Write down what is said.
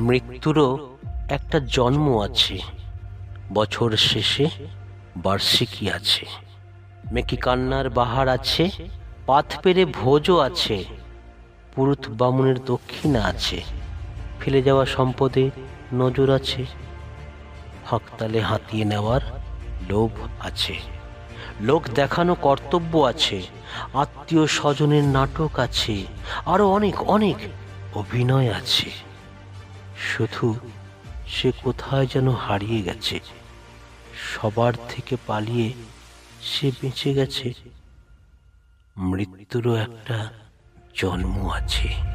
মৃত্যুরও একটা জন্ম আছে। বছর শেষে বার্ষিকী আছে। মেকি কান্নার বাহার আছে, পাথ পেরে ভোজও আছে। পুরুত বামুনের দক্ষিণা আছে। ফেলে যাওয়া সম্পদে নজর আছে। হকতালে হাতিয়ে নেওয়ার লোভ আছে। লোক দেখানো কর্তব্য আছে। আত্মীয় স্বজনের নাটক আছে। আরও অনেক অনেক অভিনয় আছে। শুধু সে কোথায় যেন হারিয়ে গেছে। সবার থেকে পালিয়ে সে বেঁচে গেছে। মৃত্যুরও একটা জন্ম আছে।